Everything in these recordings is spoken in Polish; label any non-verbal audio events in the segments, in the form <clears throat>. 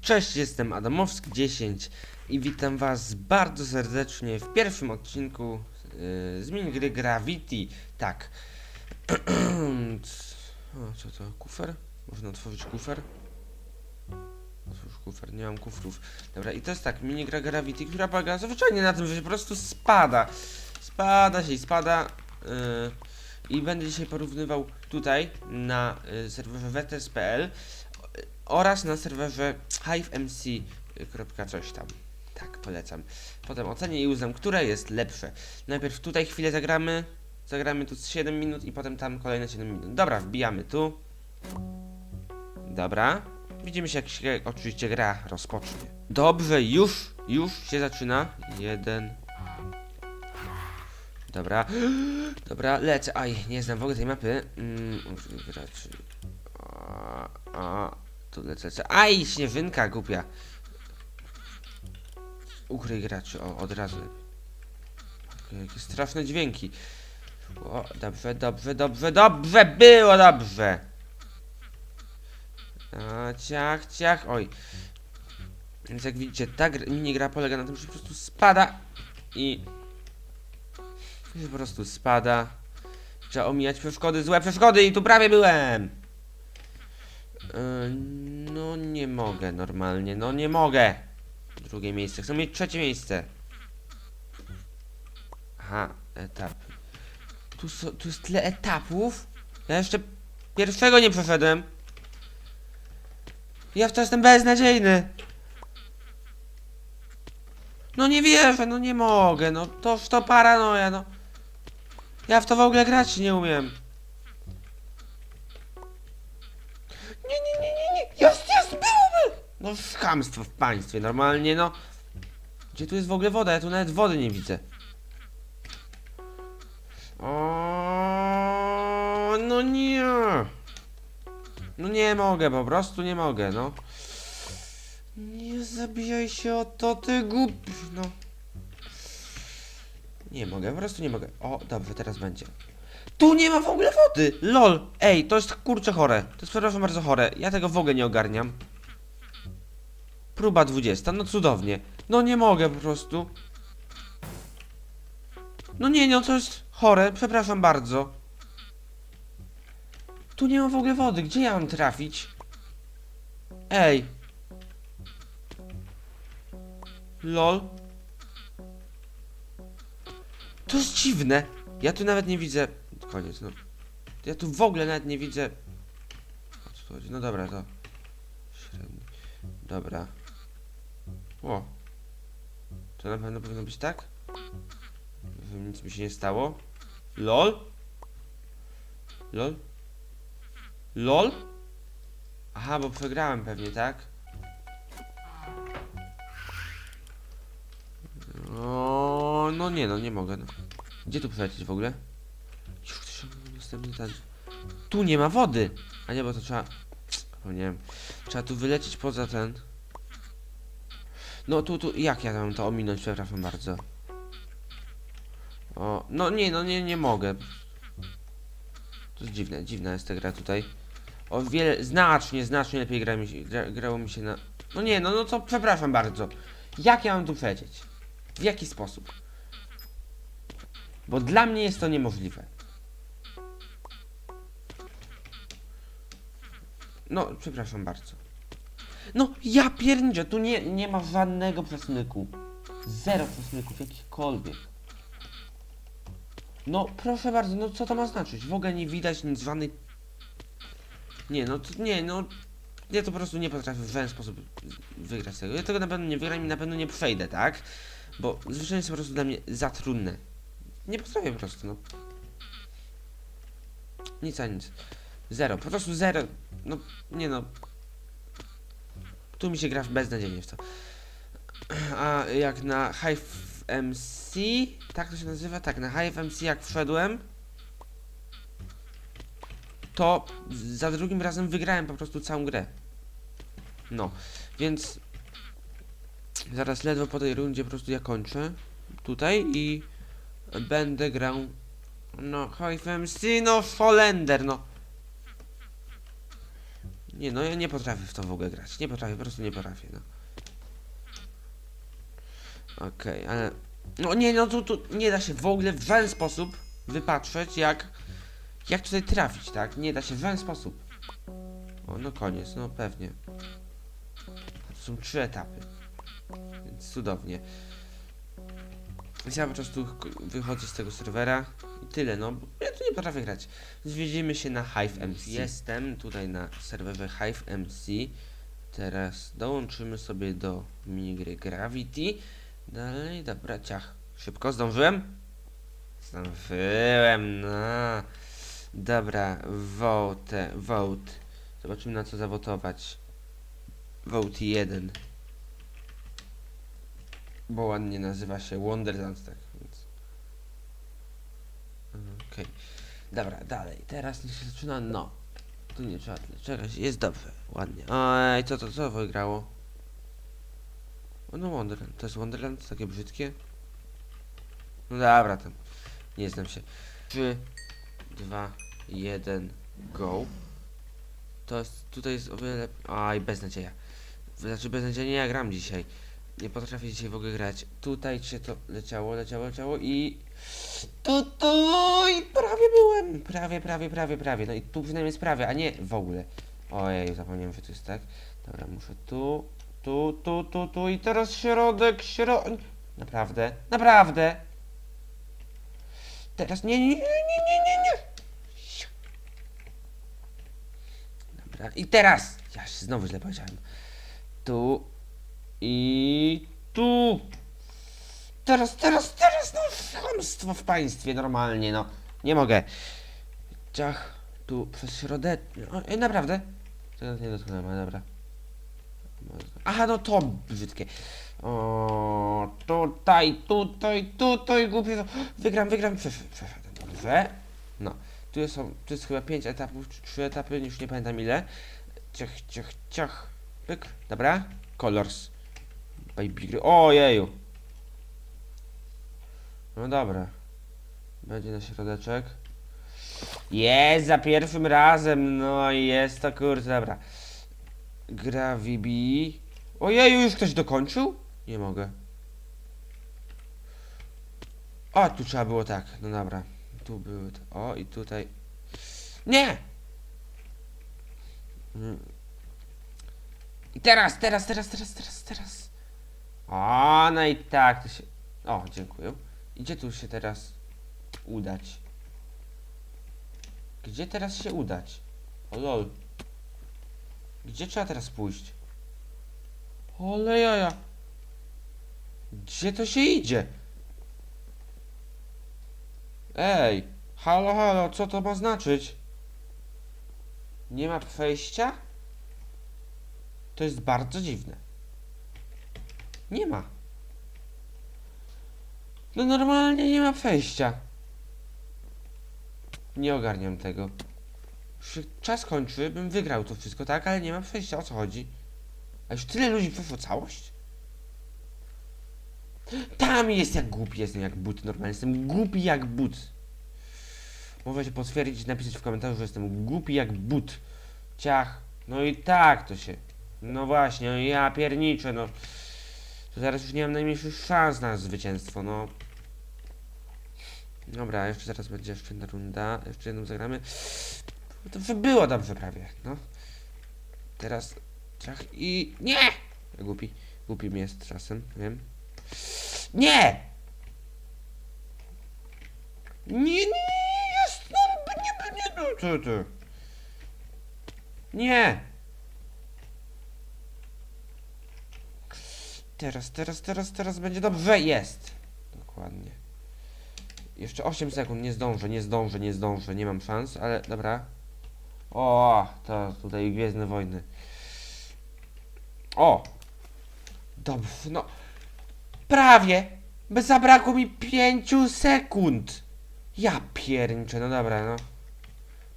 Cześć, jestem Adamowski10 i witam was bardzo serdecznie w pierwszym odcinku yy, z minigry Gravity. Tak. <clears throat> o, co to? Kufer? Można otworzyć kufer? Otwórz kufer, nie mam kufrów. Dobra, i to jest tak, minigra Gravity, która polega zwyczajnie na tym, że się po prostu spada. Spada się i spada. Yy, I będę dzisiaj porównywał tutaj na y, serwerze wetes.pl oraz na serwerze HiveMC. kropka coś tam. Tak, polecam. Potem ocenię i uznam, które jest lepsze. Najpierw tutaj chwilę zagramy. Zagramy tu z 7 minut i potem tam kolejne 7 minut. Dobra, wbijamy tu. Dobra. Widzimy się, jak się oczywiście gra rozpocznie. Dobrze, już, już się zaczyna. Jeden. Dobra. <gasps> Dobra, lecę. Aj, nie znam w ogóle tej mapy. Mm. A, a, tu lecę, lecę. Aj, śnieżynka głupia. Ukryj graczy, o, od razu. Jakie straszne dźwięki. O, dobrze, dobrze, dobrze, dobrze, było dobrze. A, ciach, ciach, oj. Więc jak widzicie, ta gr- minigra polega na tym, że po prostu spada i... i po prostu spada. Trzeba omijać przeszkody, złe przeszkody i tu prawie byłem. Yy, no nie mogę normalnie, no nie mogę. Drugie miejsce, chcę mieć trzecie miejsce. Aha, etap. Tu, so, tu jest tyle etapów. Ja jeszcze pierwszego nie przeszedłem. Ja w to jestem beznadziejny. No nie wierzę, no nie mogę, no to to paranoja, no. Ja w to w ogóle grać nie umiem. No chamstwo w państwie, normalnie, no. Gdzie tu jest w ogóle woda? Ja tu nawet wody nie widzę. O, no nie. No nie mogę, po prostu nie mogę, no. Nie zabijaj się o to, ty głupi, no. Nie mogę, po prostu nie mogę. O, dobrze, teraz będzie. Tu nie ma w ogóle wody! LOL! Ej, to jest kurczę chore. To jest przepraszam bardzo chore. Ja tego w ogóle nie ogarniam. Próba 20, no cudownie. No nie mogę po prostu. No nie, no to jest chore, przepraszam bardzo. Tu nie ma w ogóle wody, gdzie ja mam trafić? Ej. LOL. To jest dziwne. Ja tu nawet nie widzę. Koniec, no. Ja tu w ogóle nawet nie widzę. O co tu chodzi? No dobra, to. Średni. Dobra. O. To na pewno powinno być tak? Nic mi się nie stało. LOL? LOL? LOL? Aha, bo przegrałem pewnie, tak? O, no nie, no nie mogę. No. Gdzie tu przelecieć w ogóle? Tu nie ma wody! A nie, bo to trzeba. Zapomniałem. Trzeba tu wylecieć poza ten. No tu, tu, jak ja mam to ominąć, przepraszam bardzo. O, no nie, no nie, nie mogę. To jest dziwne, dziwna jest ta gra tutaj. O wiele, znacznie, znacznie lepiej gra mi się, gra, grało mi się na... No nie, no, no to przepraszam bardzo. Jak ja mam tu przejść? W jaki sposób? Bo dla mnie jest to niemożliwe. No, przepraszam bardzo. No, ja pierniczę, tu nie, nie ma żadnego przesmyku. Zero przesmyków, jakichkolwiek. No, proszę bardzo, no co to ma znaczyć? W ogóle nie widać nic, żadnej... Nie, no, to, nie, no... Ja to po prostu nie potrafię w żaden sposób wygrać tego. Ja tego na pewno nie wygram i na pewno nie przejdę, tak? Bo zwyczajnie jest po prostu dla mnie za trudne. Nie potrafię po prostu, no. Nic a nic. Zero, po prostu zero. No, nie no. Tu mi się gra beznadziejnie w to. A jak na Hive MC, tak to się nazywa? Tak, na Hive MC jak wszedłem, to za drugim razem wygrałem po prostu całą grę. No, więc zaraz ledwo po tej rundzie po prostu ja kończę tutaj i będę grał no Hive MC, no Holender, no Nie, no ja nie potrafię w to w ogóle grać. Nie potrafię, po prostu nie potrafię, no. Okej, ale... No nie, no tu, tu nie da się w ogóle w żaden sposób wypatrzeć, jak... Jak tutaj trafić, tak? Nie da się w żaden sposób. O, no koniec, no pewnie. To są trzy etapy. Więc cudownie. Ja po prostu wychodzę z tego serwera i tyle, no. Ja tu nie potrafię grać. Więc widzimy się na Hive MC. Jestem tutaj na serwerze Hive MC. Teraz dołączymy sobie do minigry Gravity. Dalej, dobra, ciach. Szybko, zdążyłem? Zdążyłem, no. Dobra, vote, vote. Zobaczymy na co zawotować. Vote 1. Bo ładnie nazywa się Wonderland, tak więc. Okej. Dobra, dalej. Teraz niech się zaczyna. No. Tu nie trzeba tyle czekać. Jest dobrze. Ładnie. Oj, co to, co wygrało? No Wonderland. To jest Wonderland? Takie brzydkie? No dobra, tam. Nie znam się. 3, 2, 1, go. To jest, tutaj jest o wiele lepiej. Aj, beznadzieja. Znaczy beznadziejnie ja gram dzisiaj. Nie potrafię dzisiaj w ogóle grać. Tutaj się to leciało, leciało, leciało i... Tu i prawie byłem. Prawie, prawie, prawie, prawie. No i tu przynajmniej jest prawie, a nie w ogóle. Ojej, zapomniałem, że to jest tak. Dobra, muszę tu, tu, tu, tu, tu i teraz środek, środek. Naprawdę, naprawdę. Teraz nie, nie, nie, nie, nie, nie, nie. Dobra, i teraz. Ja się znowu źle powiedziałem. Tu i tu. Teraz, teraz, teraz, no chamstwo w państwie normalnie, no. Nie mogę. Ciach, tu przez środek. O, e, naprawdę? Tego nie dotknąłem, dobra. Aha, no to brzydkie. O, tutaj, tutaj, tutaj, głupie. Wygram, wygram, przesz- przeszedłem. Dobrze. No, tu jest, tu jest chyba 5 etapów, czy 3 etapy, już nie pamiętam ile. Ciach, ciach, ciach. Pyk, dobra. Colors. Baby gry. Ojeju. No dobra. Będzie na środeczek. Jest za pierwszym razem. No i jest to kurde, dobra. Gravibi. Ojeju, już ktoś dokończył? Nie mogę. O, tu trzeba było tak. No dobra. Tu były. O, i tutaj. Nie! Mm. I teraz, teraz, teraz, teraz, teraz, teraz. O, no i tak to się. O, dziękuję. Gdzie tu się teraz udać? Gdzie teraz się udać? O lol. Gdzie trzeba teraz pójść? Ole jaja. Gdzie to się idzie? Ej, halo, halo, co to ma znaczyć? Nie ma przejścia? To jest bardzo dziwne. Nie ma. No normalnie nie ma przejścia. Nie ogarniam tego. Czas kończy, bym wygrał to wszystko, tak? Ale nie ma przejścia, o co chodzi? A już tyle ludzi przeszło całość? Tam jest jak głupi jestem, jak but normalnie. Jestem głupi jak but. Można się potwierdzić, napisać w komentarzu, że jestem głupi jak but. Ciach. No i tak to się. No właśnie, no ja pierniczę, no. To zaraz już nie mam najmniejszych szans na zwycięstwo, no. Dobra, jeszcze zaraz będzie jeszcze jedna runda. Jeszcze jedną zagramy. To by było dobrze prawie, no. Teraz ciach i... Nie! Głupi. Głupi mi jest czasem, wiem. Nie! Nie, nie, nie, jest, no, nie, nie, no, co ty? Nie! Teraz, teraz, teraz, teraz będzie dobrze, jest! Dokładnie. Jeszcze 8 sekund, nie zdążę, nie zdążę, nie zdążę, nie mam szans, ale dobra. O, to tutaj Gwiezdne Wojny. O! Dobrze, no. Prawie! By zabrakło mi 5 sekund! Ja pierniczę, no dobra, no.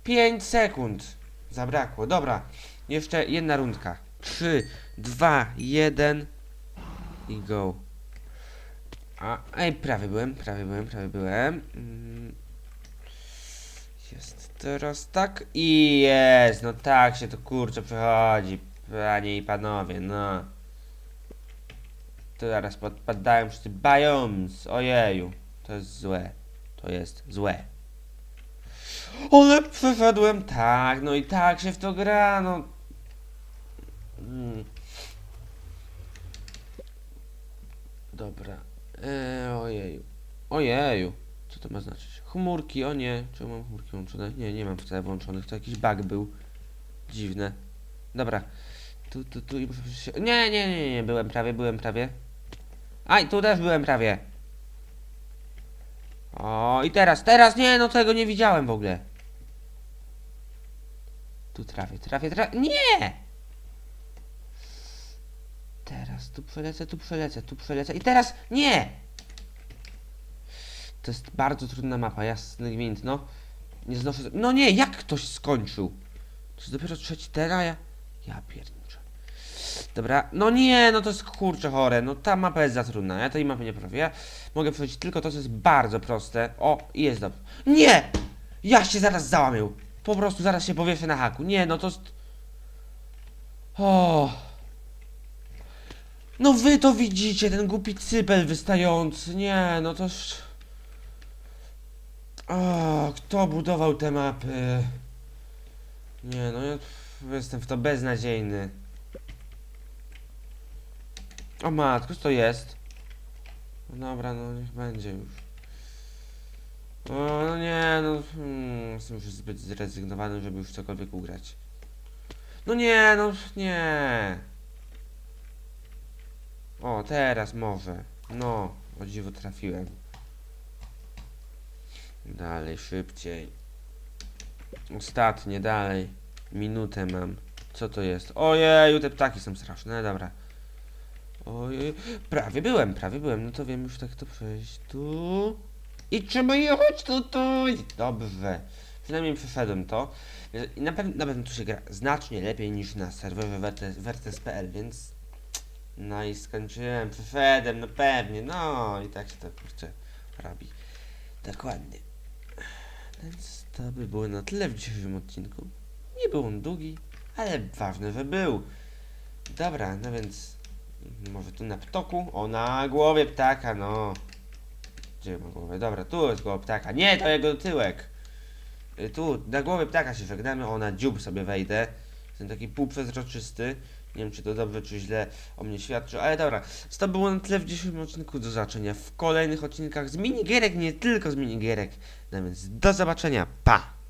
5 sekund zabrakło, dobra. Jeszcze jedna rundka. 3, 2, 1 i go. A, ej, prawie byłem, prawie byłem, prawie byłem. Mm. jest. Teraz tak i jest. No tak się to kurczę przechodzi. Panie i panowie, no. Teraz podpadają wszyscy biomes. Ojeju. To jest złe. To jest złe. Ale przeszedłem tak, no i tak się w to gra, no. Mm. Dobra. Eee, ojeju. Ojeju. Co to ma znaczyć? Chmurki, o nie. Czemu mam chmurki włączone? Nie, nie mam wcale włączonych. To jakiś bug był. Dziwne. Dobra. Tu, tu, tu i muszę się... Nie, nie, nie, nie. Byłem prawie, byłem prawie. Aj, tu też byłem prawie. O, i teraz, teraz, nie, no tego nie widziałem w ogóle. Tu trafię, trafię, trafię, nie! Teraz, tu przelecę, tu przelecę, tu przelecę i teraz, nie! To jest bardzo trudna mapa, jasny gwint, no. Nie znoszę, no nie, jak ktoś skończył? To jest dopiero trzeci tera, ja... Ja pierniczę. Dobra, no nie, no to jest kurczę chore, no ta mapa jest za trudna, ja tej mapy nie prawię, ja mogę przejść tylko to, co jest bardzo proste. O, i jest dobrze. Nie! Ja się zaraz załamię. Po prostu zaraz się powieszę na haku. Nie, no to jest... O. No wy to widzicie, ten głupi cypel wystający. Nie, no to... sz- O, kto budował te mapy? Nie, no ja jestem w to beznadziejny. O matko, co to jest? No dobra, no niech będzie już. O, no nie, no hmm, jestem już zbyt zrezygnowany, żeby już cokolwiek ugrać. No nie, no nie. O, teraz może. No, o dziwo trafiłem. Dalej, szybciej. Ostatnie, dalej. Minutę mam. Co to jest? Ojeju, te ptaki są straszne, dobra. Ojej, prawie byłem, prawie byłem, no to wiem już tak to przejść. Tu. I trzeba jechać tutaj. Dobrze. Przynajmniej przeszedłem to. I na pewno, na pewno tu się gra znacznie lepiej niż na serwerze Vertes- Vertes.pl, więc... No i skończyłem, przeszedłem, no pewnie, no i tak się to kurczę robi. Dokładnie. Więc to by było na tyle w dzisiejszym odcinku. Nie był on długi, ale ważne, że był. Dobra, no więc może tu na ptoku? O, na głowie ptaka, no. Gdzie ma głowę? Dobra, tu jest głowa ptaka. Nie, to jego tyłek. Y, Tu, na głowie ptaka się żegnamy. O, na dziób sobie wejdę. Jestem taki półprzezroczysty. Nie wiem, czy to dobrze, czy źle o mnie świadczy, ale dobra. To było na tyle w dzisiejszym odcinku. Do zobaczenia w kolejnych odcinkach z minigierek, nie tylko z minigierek. No więc do zobaczenia. Pa!